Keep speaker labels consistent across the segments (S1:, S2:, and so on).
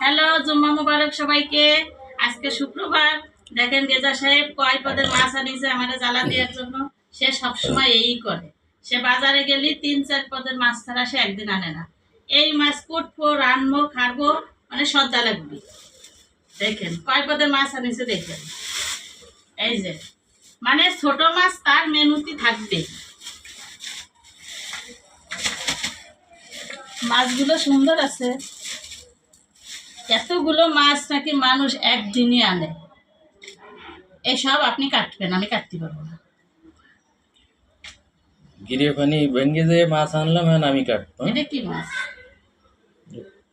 S1: Hello, জুম্মা মুবারক সবাইকে। আজকে শুক্রবার। দেখেন সাহেব কয় পদের মাছ জ্বালা দেওয়ার জন্য। সে সবসময় এই করে। সে বাজারে তিন, চার পদের মাছ ছাড়া সে একদিন আনে না। এই মাছ কুটবো রানবো খাব মানে সজ্জা লাগবে। দেখেন, কয় পদের মাছ আনিছে দেখেন। এই যে মানে ছোট মাছ তার মেনুতে থাকবে। মাছগুলো সুন্দর আছে। এতগুলো মাছ নাকি মানুষ একদিনই আনে। এসব আপনি কাটবেন আমি কাটতে পারব না।
S2: গিরে পানি ভেঙে দিয়ে মাছ আনলাম এখন আমি কাটবো।
S1: এটা কি মাছ?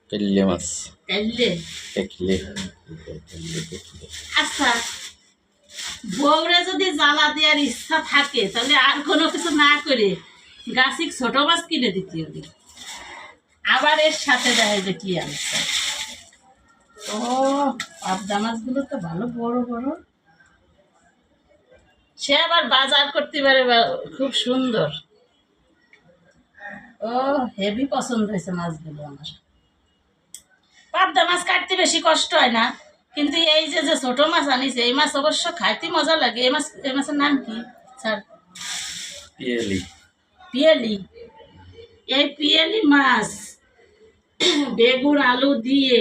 S2: পেললে মাছ।
S1: কাইলে
S2: দেখলে
S1: আচ্ছা বউরে যদি জ্বালা দেওয়ার ইচ্ছা থাকে তাহলে আর কোনো কিছু না করে গাছিক ছোট মাছ কিনে দিতে হবে। আবার এর সাথে দেখা যে কি আনছে? ও পাবদা মাছগুলো তো ভালো বড় বড়। সে আবার বাজার করতে পারে খুব সুন্দর। ও হেভি পছন্দ হয়েছে মাছগুলো আমার। পাবদা মাছ কাটতে বেশি কষ্ট হয় না কিন্তু এই যে যে ছোট মাছ আনিছে এই মাছ অবশ্য খাইতে মজা লাগে। এই মাছ এই মাছের নাম কি স্যার?
S2: পিয়েলি।
S1: পিয়ালি। এই পিয়ালি মাছ। বেগুন, আলু দিয়ে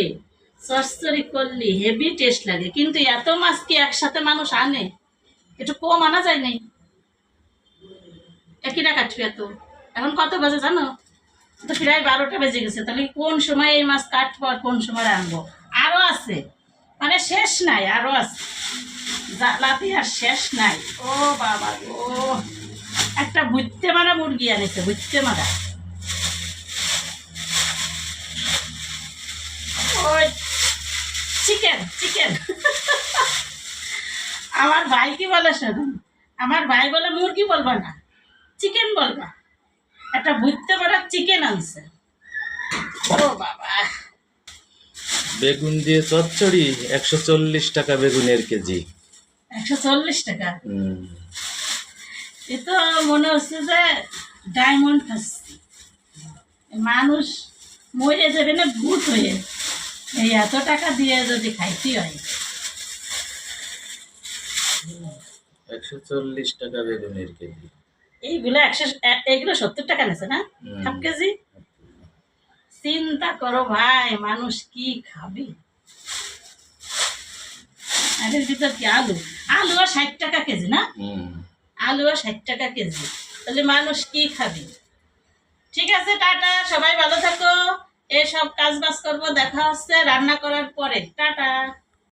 S1: চচ্চড়ি করলি হেভি টেস্ট লাগে। কিন্তু এত মাছ কি একসাথে মানুষ আনে? একটু কম আনা যায় নাই? একই কাটবে এত। এখন কত বাজে জানো? তো প্রায় বারোটা বেজে গেছে। তাহলে কোন সময় এই মাছ কাটবো আর কোন সময় আনব আরও আছে। মানে শেষ নাই আরও আছে। জ্বালাতে আর শেষ নাই। ও বাবা ও একটা বুঝতে মারা মুরগি আনেছে বুঝতে মারা চিকেন চিকেন আমার ভাই কি বলে শুনুন? আমার ভাই বলে মুরগি বলবা না। চিকেন বলবা। একটা বুঝতে পারা চিকেন আনছে। ও বাবা।
S2: বেগুন দিয়ে চচ্চড়ি একশো চল্লিশ টাকা বেগুনের কেজি।
S1: একশো চল্লিশ টাকা। এ তো মনে হচ্ছে যে ডায়মন্ড মানুষ মরে যাবে না ভূত হয়ে এই এত টাকা দিয়ে যদি খাইতে হয়?
S2: একশো চল্লিশ টাকা বেগুনের কেজি।
S1: এইগুলো একশো সত্তর টাকা নেছে না? Half KG? চিন্তা করো ভাই মানুষ কি খাবে? এর ভিতর কি আলু? আলু আর ষাট টাকা কেজি না?
S2: হুম।
S1: আলু আর ষাট টাকা কেজি। তাহলে মানুষ কি খাবে? ঠিক আছে টাটা সবাই ভালো থাকো। এসব কাজ বাজ করব দেখা হচ্ছে রান্না করার পরে। টাটা।